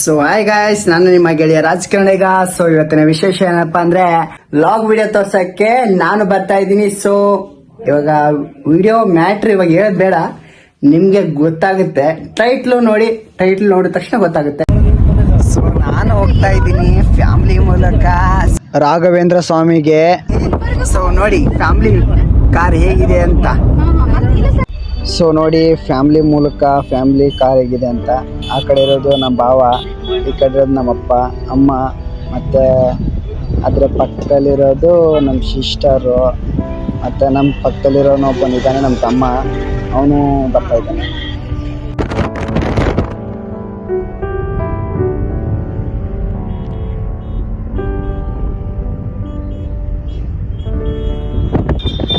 So hi guys ನಾನು ನಿಮ್ಮ ಗೆಳೆಯ ರಾಜಕಾರಣಿಗ. ಸೊ ಇವತ್ತಿನ ವಿಶೇಷ ಏನಪ್ಪಾ ಅಂದ್ರೆ ಲಾಗ್ ವಿಡಿಯೋ ತೋರ್ಸಕ್ಕೆ ನಾನು ಬರ್ತಾ ಇದ್ದೀನಿ. ಸೊ ಇವಾಗ ವಿಡಿಯೋ ಮ್ಯಾಟ್ರ್ ಇವಾಗ ಹೇಳದ್ ಬೇಡ. ನಿಮ್ಗೆ ಗೊತ್ತಾಗುತ್ತೆ. ಟೈಟ್ಲು ನೋಡಿ ಟೈಟ್ಲ್ ನೋಡಿದ ತಕ್ಷಣ ಗೊತ್ತಾಗುತ್ತೆ. ಸೊ ನಾನು ಹೋಗ್ತಾ ಇದ್ದೀನಿ ಫ್ಯಾಮಿಲಿ ಮೂಲಕ. ರಾಘವೇಂದ್ರ ಸ್ವಾಮಿಗೆ. ಸೊ ನೋಡಿ ಫ್ಯಾಮಿಲಿ ಕಾರ್ ಹೇಗಿದೆ ಅಂತ. ಸೊ ನೋಡಿ ಫ್ಯಾಮ್ಲಿ ಮೂಲಕ ಫ್ಯಾಮ್ಲಿ ಕಾರ್ ಹೇಗಿದೆ ಅಂತ. ಆ ಕಡೆ ಇರೋದು ನಮ್ಮ ಭಾವ, ಈ ಕಡೆ ಇರೋದು ನಮ್ಮಪ್ಪ ಅಮ್ಮ, ಮತ್ತು ಅದರ ಪಕ್ಕದಲ್ಲಿರೋದು ನಮ್ಮ ಸಿಸ್ಟರು ಮತ್ತು ನಮ್ಮ ಪಕ್ಕದಲ್ಲಿರೋನು ಒಬ್ಬನಿದ್ದಾನೆ, ನಮ್ಮ ತಮ್ಮ. ಅವನು ಬರ್ತಾ ಇದ್ದಾನೆ.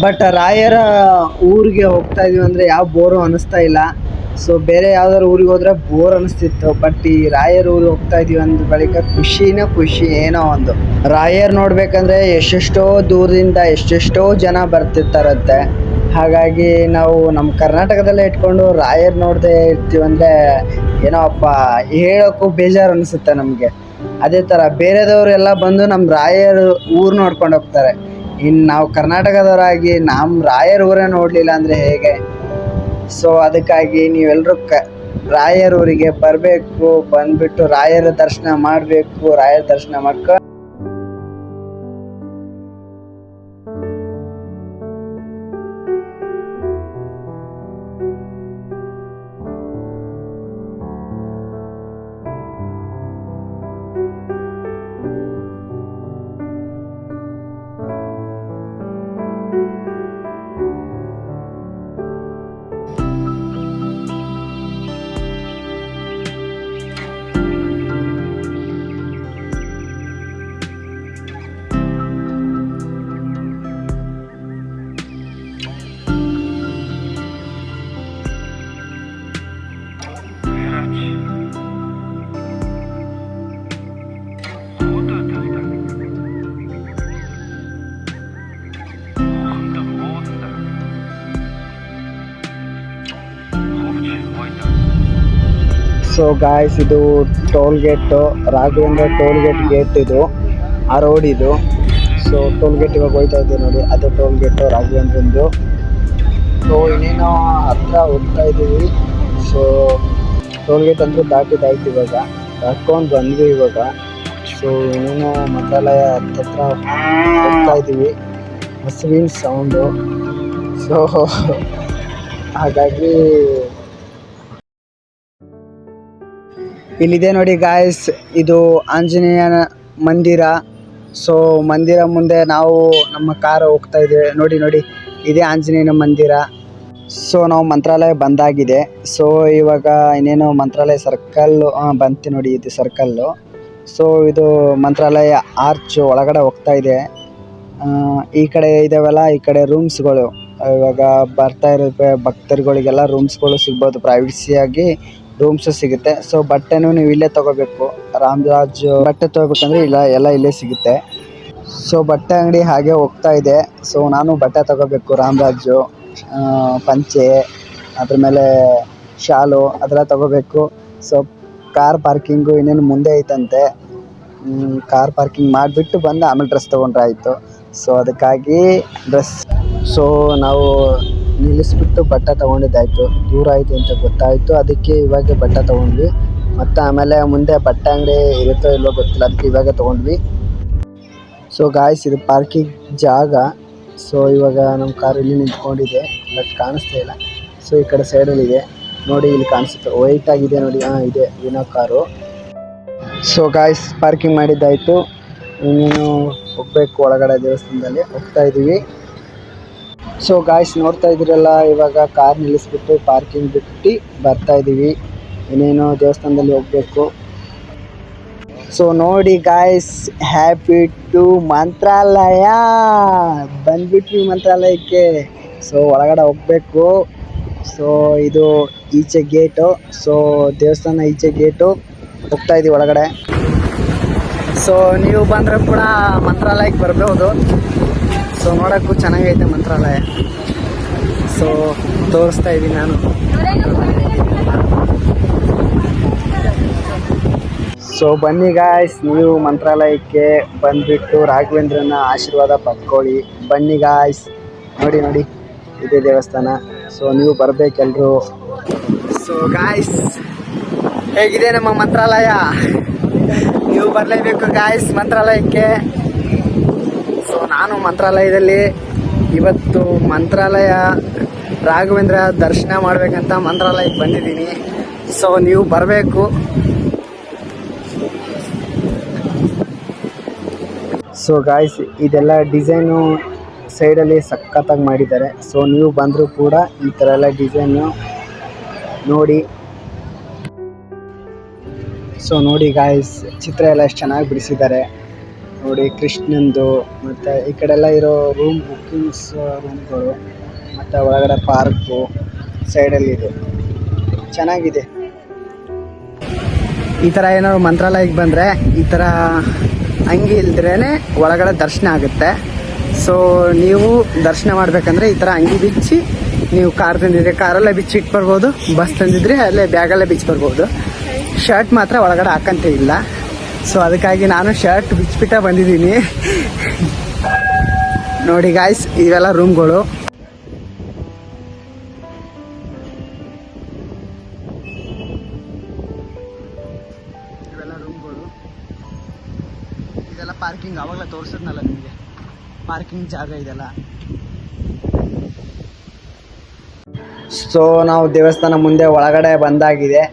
ಬಟ್ ರಾಯರ ಊರಿಗೆ ಹೋಗ್ತಾ ಇದೀವಿ ಅಂದ್ರೆ ಯಾವ ಬೋರು ಅನಿಸ್ತಾ ಇಲ್ಲ. ಸೊ ಬೇರೆ ಯಾವ್ದಾದ್ರು ಊರಿಗೆ ಹೋದ್ರೆ ಬೋರ್ ಅನಿಸ್ತಿತ್ತು ಬಟ್ ಈ ರಾಯರ್ ಊರಿಗೆ ಹೋಗ್ತಾ ಇದೀವಿ ಅಂದ ಬಳಿಕ ಖುಷಿನೇ ಖುಷಿ ಏನೋ ಒಂದು. ರಾಯರ್ ನೋಡ್ಬೇಕಂದ್ರೆ ಎಷ್ಟೆಷ್ಟೋ ದೂರದಿಂದ ಎಷ್ಟೆಷ್ಟೋ ಜನ ಬರ್ತಿರ್ತಾರಂತೆ. ಹಾಗಾಗಿ ನಾವು ನಮ್ಮ ಕರ್ನಾಟಕದಲ್ಲೇ ಇಟ್ಕೊಂಡು ರಾಯರ್ ನೋಡದೆ ಇರ್ತೀವಿ ಅಂದ್ರೆ ಏನೋ ಅಪ್ಪ ಹೇಳೋಕ್ಕೂ ಬೇಜಾರು ಅನಿಸುತ್ತೆ ನಮಗೆ. ಅದೇ ಥರ ಬೇರೆದವರೆಲ್ಲ ಬಂದು ನಮ್ಮ ರಾಯರ್ ಊರು ನೋಡ್ಕೊಂಡು ಹೋಗ್ತಾರೆ. ಇನ್ನು ನಾವು ಕರ್ನಾಟಕದವರಾಗಿ ನಮ್ಮ ರಾಯರ ಊರೇ ನೋಡಲಿಲ್ಲ ಅಂದರೆ ಹೇಗೆ? ಸೊ ಅದಕ್ಕಾಗಿ ನೀವೆಲ್ಲರೂ ಕ, ರಾಯರ ಊರಿಗೆ ಬರಬೇಕು, ಬಂದ್ಬಿಟ್ಟು ರಾಯರ ದರ್ಶನ ಮಾಡಬೇಕು, ರಾಯರ ದರ್ಶನ ಮಾಡ್ಕೊ ಸೊ ಗಾಯ್ಸ್ ಇದು toll gate Raghavendra toll gate gate ಇದು, ಆ ರೋಡ್ ಇದು. ಸೊ ಟೋಲ್ ಗೇಟ್ ಇವಾಗ ಹೋಯ್ತಾ ಇದೆ ನೋಡಿ, ಅದು ಟೋಲ್ ಗೇಟು ರಾಘವೇಂದ್ರಂದು ಸೊ ಇನ್ನೇನು ಹತ್ರ ಹೋಗ್ತಾ ಇದ್ದೀವಿ ಸೊ ಟೋಲ್ ಗೇಟ್ ಅಂದ್ರೆ ದಾಟಿದಾಯ್ತು ಇವಾಗ. ದಾಟ್ಕೊಂಡು ಬಂದ್ವಿ ಇವಾಗ. ಸೊ ಇನ್ನೇನು ಮಂತ್ರಾಲಯ ಹತ್ತತ್ರ ಹೋಗ್ತಾ ಇದ್ದೀವಿ ಹಸುವಿನ ಸೌಂಡು ಸೊ ಹಾಗಾಗಿ ಇಲ್ಲಿದೆ ನೋಡಿ ಗಾಯ್ಸ್ ಇದು ಆಂಜನೇಯನ ಮಂದಿರ. ಸೊ ಮಂದಿರ ಮುಂದೆ ನಾವು ನಮ್ಮ ಕಾರ್ ಹೋಗ್ತಾ ಇದ್ದೇವೆ. ನೋಡಿ ನೋಡಿ, ಇದೇ ಆಂಜನೇಯನ ಮಂದಿರ. ಸೊ ನಾವು ಮಂತ್ರಾಲಯ ಬಂದಾಗಿದೆ. ಸೊ ಇವಾಗ ಇನ್ನೇನು ಮಂತ್ರಾಲಯ ಸರ್ಕಲ್ ಬಂತು ನೋಡಿ, ಇದು ಸರ್ಕಲ್ಲು ಸೊ ಇದು ಮಂತ್ರಾಲಯ ಆರ್ಚ್ ಒಳಗಡೆ ಹೋಗ್ತಾ ಇದೆ. ಈ ಕಡೆ ಇದಾವಲ್ಲ, ಈ ಕಡೆ ರೂಮ್ಸ್ಗಳು ಇವಾಗ ಬರ್ತಾ ಇರೋ ಭಕ್ತರುಗಳಿಗೆಲ್ಲ ರೂಮ್ಸ್ಗಳು ಸಿಗ್ಬೋದು ಪ್ರೈವಸಿಯಾಗಿ ರೂಮ್ಸ್ ಸಿಗುತ್ತೆ. ಸೊ ಬಟ್ಟೆನು ನೀವು ಇಲ್ಲೇ ತಗೋಬೇಕು. ರಾಮರಾಜ್, ಬಟ್ಟೆ ತಗೋಬೇಕಂದ್ರೆ ಇಲ್ಲ, ಎಲ್ಲ ಇಲ್ಲೇ ಸಿಗುತ್ತೆ. ಸೊ ಬಟ್ಟೆ ಅಂಗಡಿ ಹಾಗೆ ಹೋಗ್ತಾ ಇದೆ. ಸೊ ನಾನು ಬಟ್ಟೆ ತಗೋಬೇಕು, ರಾಮರಾಜು ಪಂಚೆ, ಅದ್ರ ಮೇಲೆ ಶಾಲು, ಅದೆಲ್ಲ ತಗೋಬೇಕು. ಸೊ ಕಾರ್ ಪಾರ್ಕಿಂಗು ಇನ್ನೇನು ಮುಂದೆ ಐತಂತೆ. ಕಾರ್ ಪಾರ್ಕಿಂಗ್ ಮಾಡಿಬಿಟ್ಟು ಬಂದು ಆಮೇಲೆ ಡ್ರೆಸ್ ತೊಗೊಂಡ್ರೆ ಆಯಿತು. ಸೊ ಅದಕ್ಕಾಗಿ ಡ್ರೆಸ್ ಸೊ ನಾವು ನಿಲ್ಲಿಸ್ಬಿಟ್ಟು ಬಟ್ಟೆ ತಗೊಂಡಿದ್ದಾಯಿತು. ದೂರ ಆಯಿತು ಅಂತ ಗೊತ್ತಾಯಿತು. ಅದಕ್ಕೆ ಇವಾಗ ಬಟ್ಟೆ ತಗೊಂಡ್ವಿ. ಮತ್ತು ಆಮೇಲೆ ಮುಂದೆ ಬಟ್ಟೆ ಅಂಗಡಿ ಇರುತ್ತೋ ಇಲ್ವೋ ಗೊತ್ತಿಲ್ಲ. ಅದಕ್ಕೆ ಇವಾಗ ತೊಗೊಂಡ್ವಿ. ಸೊ ಗಾಯ್ಸ್ ಇದು ಪಾರ್ಕಿಂಗ್ ಜಾಗ. ಸೊ ಇವಾಗ ನಮ್ಮ ಕಾರ್ ಇಲ್ಲಿ ನಿಂತ್ಕೊಂಡಿದೆ. ಬಟ್ ಕಾಣಿಸ್ತಾ ಇಲ್ಲ. ಸೊ ಈ ಕಡೆ ಸೈಡಲ್ಲಿದೆ ನೋಡಿ ಇಲ್ಲಿ ಕಾಣಿಸುತ್ತೆ. ವೈಟ್ ಆಗಿದೆ ನೋಡಿ. ಹಾಂ, ಇದೆ. ವಿನೋ ಕಾರು ಸೊ ಗಾಯ್ಸ್ ಪಾರ್ಕಿಂಗ್ ಮಾಡಿದ್ದಾಯಿತು. ಇನ್ನೇನು ಹೋಗ್ಬೇಕು ಒಳಗಡೆ ದೇವಸ್ಥಾನದಲ್ಲಿ? ಹೋಗ್ತಾ ಇದ್ದೀವಿ ಸೊ ಗಾಯ್ಸ್ ನೋಡ್ತಾ ಇದ್ದೀರಲ್ಲ, ಇವಾಗ ಕಾರ್ ನಿಲ್ಲಿಸ್ಬಿಟ್ಟು ಪಾರ್ಕಿಂಗ್ ಬಿಟ್ಟು ಬರ್ತಾ ಇದ್ದೀವಿ ಇನ್ನೇನು ದೇವಸ್ಥಾನದಲ್ಲಿ ಹೋಗಬೇಕು. ಸೊ ನೋಡಿ ಗಾಯ್ಸ್ ಹ್ಯಾಪಿ ಟು ಮಂತ್ರಾಲಯ. ಬಂದ್ಬಿಟ್ವಿ ಮಂತ್ರಾಲಯಕ್ಕೆ. ಸೊ ಒಳಗಡೆ ಹೋಗ್ಬೇಕು. ಸೊ ಇದು ಈಚೆ ಗೇಟು ಸೊ ದೇವಸ್ಥಾನ ಈಚೆ ಗೇಟು ಹೋಗ್ತಾ ಇದೀವಿ ಒಳಗಡೆ. ಸೊ ನೀವು ಬಂದರೆ ಕೂಡ ಮಂತ್ರಾಲಯಕ್ಕೆ ಬರಬಹುದು ಸೊ ನೋಡೋಕ್ಕೂ ಚೆನ್ನಾಗೈತೆ ಮಂತ್ರಾಲಯ. ಸೊ ತೋರಿಸ್ತಾ ಇದ್ದೀನಿ ನಾನು. ಸೊ ಬನ್ನಿ ಗಾಯ್ಸ್ ನೀವು ಮಂತ್ರಾಲಯಕ್ಕೆ ಬಂದ್ಬಿಟ್ಟು ರಾಘವೇಂದ್ರನ ಆಶೀರ್ವಾದ ಪಡ್ಕೊಳ್ಳಿ. ಬನ್ನಿ ಗಾಯ್ಸ್ ನೋಡಿ ನೋಡಿ, ಇದೇ ದೇವಸ್ಥಾನ. ಸೊ ನೀವು ಬರಬೇಕೆಲ್ಲರೂ ಸೊ ಗಾಯ್ಸ್ ಹೇಗಿದೆ ನಮ್ಮ ಮಂತ್ರಾಲಯ? ನೀವು ಬರಲೇಬೇಕು ಗಾಯ್ಸ್ ಮಂತ್ರಾಲಯಕ್ಕೆ. ನಾನು ಮಂತ್ರಾಲಯದಲ್ಲಿ ಇವತ್ತು ಮಂತ್ರಾಲಯ ರಾಘವೇಂದ್ರ ದರ್ಶನ ಮಾಡಬೇಕಂತ ಮಂತ್ರಾಲಯಕ್ಕೆ ಬಂದಿದ್ದೀನಿ. ಸೊ ನೀವು ಬರಬೇಕು. ಸೊ ಗಾಯ್ಸ್ ಇದೆಲ್ಲ ಡಿಸೈನು ಸೈಡಲ್ಲಿ ಸಖತ್ತಾಗಿ ಮಾಡಿದ್ದಾರೆ. ಸೊ ನೀವು ಬಂದರೂ ಕೂಡ ಈ ಥರ ಎಲ್ಲ ಡಿಸೈನು ನೋಡಿ. ಸೊ ನೋಡಿ ಗಾಯ್ಸ್ ಚಿತ್ರ ಎಲ್ಲ ಎಷ್ಟು ಚೆನ್ನಾಗಿ ಬಿಡಿಸಿದ್ದಾರೆ. ನೋಡಿ ಕೃಷ್ಣಂದು, ಮತ್ತು ಈ ಕಡೆ ಎಲ್ಲ ಇರೋ ರೂಮ್ ಬುಕ್ಕಿಂಗ್ಸ್ ರೂಮ್ಗಳು ಮತ್ತು ಒಳಗಡೆ ಪಾರ್ಕು ಅಲ್ಲಿ ಇದೆ. ಚೆನ್ನಾಗಿದೆ. ಈ ಥರ ಏನಾದ್ರು ಮಂತ್ರಾಲಯಕ್ಕೆ ಬಂದರೆ ಈ ಥರ ಅಂಗಿ ಇಲ್ದ್ರೇ ಒಳಗಡೆ ದರ್ಶನ ಆಗುತ್ತೆ. ಸೊ ನೀವು ದರ್ಶನ ಮಾಡಬೇಕಂದ್ರೆ ಈ ಥರ ಅಂಗಿ ಬಿಚ್ಚಿ, ನೀವು ಕಾರ್ ತಂದಿದ್ರೆ ಕಾರಲ್ಲೇ ಬಿಚ್ಚಿ ಇಟ್ಟು ಬರ್ಬೋದು ಬಸ್ ತಂದಿದ್ರೆ ಅಲ್ಲೇ ಬ್ಯಾಗಲ್ಲೇ ಬಿಚ್ಚಿ ಬರ್ಬೋದು. ಶರ್ಟ್ ಮಾತ್ರ ಒಳಗಡೆ ಹಾಕಂತ ಇಲ್ಲ. ಸೊ ಅದಕ್ಕಾಗಿ ನಾನು ಶರ್ಟ್ ಬಿಚ್ಚಿಬಿಟ್ಟ ಬಂದಿದ್ದೀನಿ. ನೋಡಿ ಗಾಯ್ಸ್ ಇವೆಲ್ಲ ರೂಮ್ಗಳು ಇವೆಲ್ಲ ರೂಮ್ಗಳು ಇದೆಲ್ಲ ಪಾರ್ಕಿಂಗ್ ಅವಾಗಲೇ ತೋರಿಸಿದ್ನಲ್ಲ ನಿಮಗೆ. ಪಾರ್ಕಿಂಗ್ ಜಾಗ ಇದೆಲ್ಲ. ಸೊ ನಾವು ದೇವಸ್ಥಾನ ಮುಂದೆ ಒಳಗಡೆ ಬಂದಾಗಿದೆ.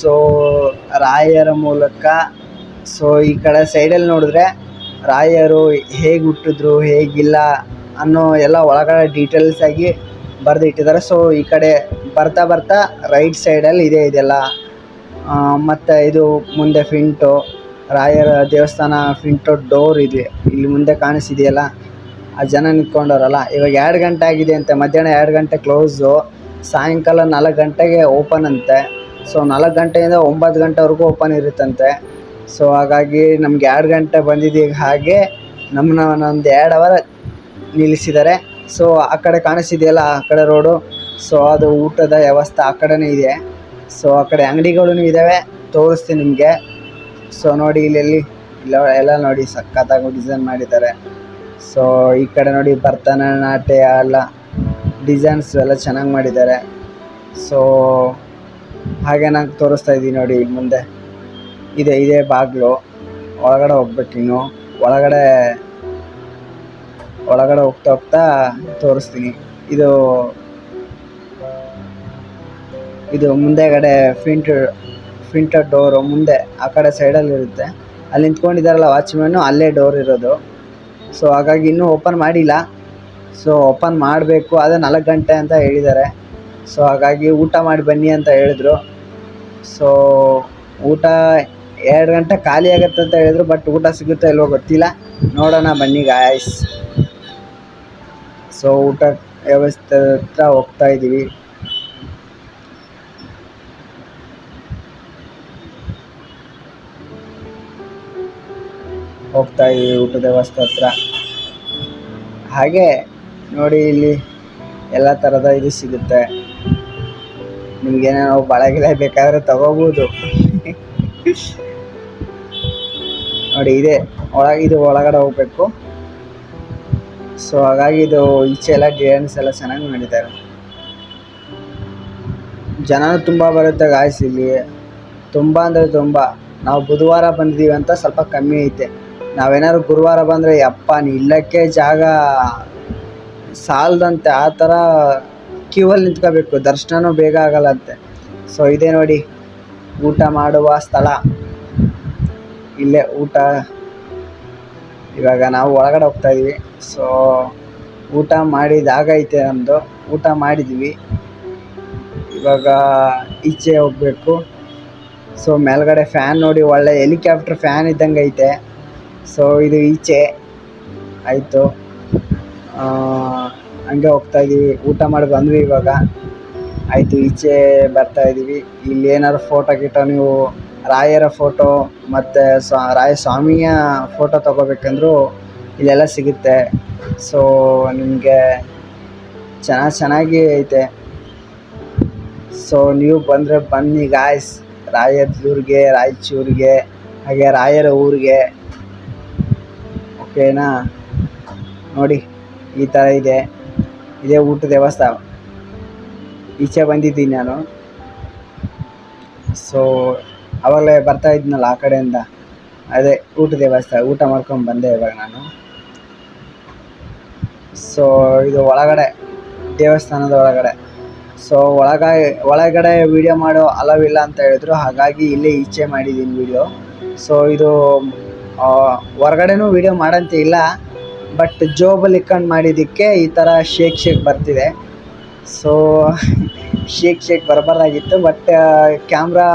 ಸೊ ರಾಯರ ಮೂಲಕ ಸೊ ಈ ಕಡೆ ಸೈಡಲ್ಲಿ ನೋಡಿದ್ರೆ ರಾಯರು ಹೇಗೆ ಹುಟ್ಟಿದ್ರು, ಹೇಗಿಲ್ಲ ಅನ್ನೋ ಎಲ್ಲ ಒಳಗಡೆ ಡೀಟೇಲ್ಸ್ ಆಗಿ ಬರೆದು ಇಟ್ಟಿದ್ದಾರೆ ಸೊ ಈ ಕಡೆ ಬರ್ತಾ ಬರ್ತಾ ರೈಟ್ ಸೈಡಲ್ಲಿ ಇದೆ ಇದೆಲ್ಲ. ಮತ್ತು ಮತ್ತೆ ಇದು ಮುಂದೆ ಫಿಂಟು, ರಾಯರ ದೇವಸ್ಥಾನ ಫಿಂಟು ಡೋರ್ ಇದೆ. ಇಲ್ಲಿ ಮುಂದೆ ಕಾಣಿಸಿದೆಯಲ್ಲ, ಆ ಜನ ನಿಂತ್ಕೊಂಡವ್ರಲ್ಲ. ಇವಾಗ ಎರಡು ಗಂಟೆ ಆಗಿದೆ ಅಂತೆ. ಮಧ್ಯಾಹ್ನ ಎರಡು ಗಂಟೆ ಕ್ಲೋಸು ಸಾಯಂಕಾಲ ನಾಲ್ಕು ಗಂಟೆಗೆ ಓಪನ್ ಅಂತೆ. ಸೊ ನಾಲ್ಕು ಗಂಟೆಯಿಂದ ಒಂಬತ್ತು ಗಂಟೆವರೆಗೂ ಓಪನ್ ಇರುತ್ತಂತೆ. ಸೊ ಹಾಗಾಗಿ ನಮ್ಗೆ ಎರಡು ಗಂಟೆ ಬಂದಿದ್ದೀಗ ಹಾಗೆ ನಮ್ಮನ್ನ ಒಂದು ಎರಡು ಅವರ್ ನಿಲ್ಲಿಸಿದ್ದಾರೆ. ಸೊ ಆ ಕಡೆ ಕಾಣಿಸಿದೆಯಲ್ಲ ಆ ಕಡೆ ರೋಡು ಸೊ ಅದು ಊಟದ ವ್ಯವಸ್ಥೆ ಆ ಕಡೆನೇ ಇದೆ. ಸೊ ಆ ಕಡೆ ಅಂಗಡಿಗಳೂ ಇದ್ದಾವೆ ತೋರಿಸ್ತೀನಿ ನಿಮಗೆ. ಸೊ ನೋಡಿ ಇಲ್ಲೆಲ್ಲಿ, ಇಲ್ಲ, ಎಲ್ಲ ನೋಡಿ ಸಖತ್ತಾಗಿ ಡಿಸೈನ್ ಮಾಡಿದ್ದಾರೆ. ಸೊ ಈ ಕಡೆ ನೋಡಿ ಭರತನಾಟ್ಯ ಎಲ್ಲ ಡಿಸೈನ್ಸ್ ಎಲ್ಲ ಚೆನ್ನಾಗಿ ಮಾಡಿದ್ದಾರೆ. ಸೊ ಹಾಗೆ ನಾನು ತೋರಿಸ್ತಾ ಇದ್ದೀನಿ ನೋಡಿ ಮುಂದೆ. ಇದೆ, ಇದೇ ಬಾಗಿಲು. ಒಳಗಡೆ ಹೋಗ್ಬೇಕು ಇನ್ನು. ಒಳಗಡೆ ಒಳಗಡೆ ಹೋಗ್ತಾ ಹೋಗ್ತಾ ತೋರಿಸ್ತೀನಿ. ಇದು ಇದು ಮುಂದೆಗಡೆ ಫಿಂಟ್ ಫಿಂಟ್ ಡೋರು ಮುಂದೆ, ಆ ಕಡೆ ಸೈಡಲ್ಲಿ ಇರುತ್ತೆ. ಅಲ್ಲಿ ನಿಂತ್ಕೊಂಡಿದ್ದಾರಲ್ಲ ವಾಚ್ಮ್ಯಾನು, ಅಲ್ಲೇ ಡೋರ್ ಇರೋದು. ಸೊ, ಹಾಗಾಗಿ ಇನ್ನೂ ಓಪನ್ ಮಾಡಿಲ್ಲ. ಸೊ, ಓಪನ್ ಮಾಡಬೇಕು. ಅದೇ ನಾಲ್ಕು ಗಂಟೆ ಅಂತ ಹೇಳಿದ್ದಾರೆ. ಸೊ, ಹಾಗಾಗಿ ಊಟ ಮಾಡಿ ಬನ್ನಿ ಅಂತ ಹೇಳಿದ್ರು. ಸೊ, ಊಟ ಎರಡು ಗಂಟೆ ಖಾಲಿ ಆಗುತ್ತೆ ಅಂತ ಹೇಳಿದ್ರು ಬಟ್ ಊಟ ಸಿಗುತ್ತೋ ಇಲ್ವೋ ಗೊತ್ತಿಲ್ಲ. ನೋಡೋಣ ಬನ್ನಿ ಗಾಯ್ಸ್ ಸೊ ಊಟ ವ್ಯವಸ್ಥೆ ಹತ್ರ ಹೋಗ್ತಾ ಇದ್ದೀವಿ ಹೋಗ್ತಾ ಇದ್ದೀವಿ ಊಟದ ವ್ಯವಸ್ಥೆ ಹತ್ರ. ಹಾಗೆ ನೋಡಿ ಇಲ್ಲಿ ಎಲ್ಲ ಥರದ ಇದು ಸಿಗುತ್ತೆ. ನಿಮ್ಗೇನೇನೋ ಬಳೆಗಿಳೆ ಬೇಕಾದರೆ ತಗೋಬೋದು. ನೋಡಿ, ಇದೆ. ಒಳಗೆ, ಇದು ಒಳಗಡೆ ಹೋಗ್ಬೇಕು. ಸೊ ಹಾಗಾಗಿ ಇದು ಈಚೆ ಎಲ್ಲ ಡಿಸೈನ್ಸ್ ಎಲ್ಲ ಚೆನ್ನಾಗಿ ಮಾಡಿದ್ದಾರೆ. ಜನನೂ ತುಂಬ ಬರುತ್ತೆ ಗಾಯ್ಸ್ ಇಲ್ಲಿ. ತುಂಬ ಅಂದರೆ ತುಂಬ. ನಾವು ಬುಧವಾರ ಬಂದಿದ್ದೀವಿ ಅಂತ ಸ್ವಲ್ಪ ಕಮ್ಮಿ ಐತೆ. ನಾವೇನಾದ್ರು ಗುರುವಾರ ಬಂದರೆ, ಯಪ್ಪ ನಿಲ್ಲಕ್ಕೆ ಜಾಗ ಸಾಲದಂತೆ ಆ ಥರ ಕ್ಯೂವಲ್ಲಿ ನಿಂತ್ಕೋಬೇಕು. ದರ್ಶನವೂ ಬೇಗ ಆಗಲ್ಲಂತೆ ಸೊ ಇದೇ ನೋಡಿ. ಊಟ ಮಾಡುವ ಸ್ಥಳ. ಇಲ್ಲೇ ಊಟ. ಇವಾಗ ನಾವು ಒಳಗಡೆ ಹೋಗ್ತಾ ಇದೀವಿ ಸೊ ಊಟ ಮಾಡಿದಾಗೈತೆ ನಮ್ಮದು ಊಟ ಮಾಡಿದ್ವಿ. ಇವಾಗ ಈಚೆ ಹೋಗ್ಬೇಕು. ಸೊ ಮೇಲ್ಗಡೆ ಫ್ಯಾನ್ ನೋಡಿ ಒಳ್ಳೆ ಹೆಲಿಕಾಪ್ಟರ್ ಫ್ಯಾನ್ ಇದ್ದಂಗೆ ಐತೆ. ಸೊ ಇದು ಈಚೆ. ಆಯಿತು. ಹಂಗೆ ಹೋಗ್ತಾ ಇದೀವಿ ಊಟ ಮಾಡಿ ಬಂದ್ವಿ ಇವಾಗ. ಆಯಿತು, ಈಚೆ ಬರ್ತಾ ಇದ್ದೀವಿ ಇಲ್ಲಿ ಏನಾದ್ರು ಫೋಟೋ ಗಿಟ, ನೀವು ರಾಯರ ಫೋಟೋ ಮತ್ತು ಸ್ವಾ ರಾಯ ಸ್ವಾಮಿಯ ಫೋಟೋ ತಗೋಬೇಕಂದ್ರೂ ಇಲ್ಲೆಲ್ಲ ಸಿಗುತ್ತೆ. ಸೊ ನಿಮಗೆ ಚೆನ್ನಾಗಿ ಚೆನ್ನಾಗಿ ಐತೆ. ಸೊ ನೀವು ಬಂದರೆ ಬನ್ನಿ ಗಾಯ್ಸ್ ರಾಯದೂರ್ಗೆ ರಾಯಚೂರಿಗೆ, ಹಾಗೆ ರಾಯರ ಊರಿಗೆ. ಓಕೆನಾ ನೋಡಿ, ಈ ಥರ ಇದೆ. ಇದೇ ಊಟ ದೇವಸ್ಥಾನ ಈಚೆ ಬಂದಿದ್ದೀನಿ ನಾನು. ಸೊ ಆವಾಗಲೇ ಬರ್ತಾ ಇದ್ನಲ್ಲ ಆ ಕಡೆಯಿಂದ. ಅದೇ ಊಟ ದೇವಸ್ಥಾನ ಊಟ ಮಾಡ್ಕೊಂಡು ಬಂದೆ ಇವಾಗ ನಾನು. ಸೊ ಇದು ಒಳಗಡೆ, ದೇವಸ್ಥಾನದ ಒಳಗಡೆ. ಸೊ ಒಳಗ, ಒಳಗಡೆ ವಿಡಿಯೋ ಮಾಡೋ ಅಲವಿಲ್ಲ ಅಂತ ಹೇಳಿದ್ರು. ಹಾಗಾಗಿ ಇಲ್ಲೇ ಈಚೆ ಮಾಡಿದ್ದೀನಿ ವಿಡಿಯೋ ಸೊ ಇದು ಹೊರಗಡೆನೂ ವಿಡಿಯೋ ಮಾಡಂತ ಇಲ್ಲ ಬಟ್ ಜೋಬಲ್ಲಿ ಇಕ್ಕೊಂಡು ಮಾಡಿದ್ದಕ್ಕೆ ಈ ಥರ ಶೇಕ್ ಶೇಕ್ ಬರ್ತಿದೆ. ಸೊ ಶೇಕ್ ಶೇಕ್ ಬರಬಾರ್ದಾಗಿತ್ತು ಬಟ್ ಕ್ಯಾಮ್ರಾ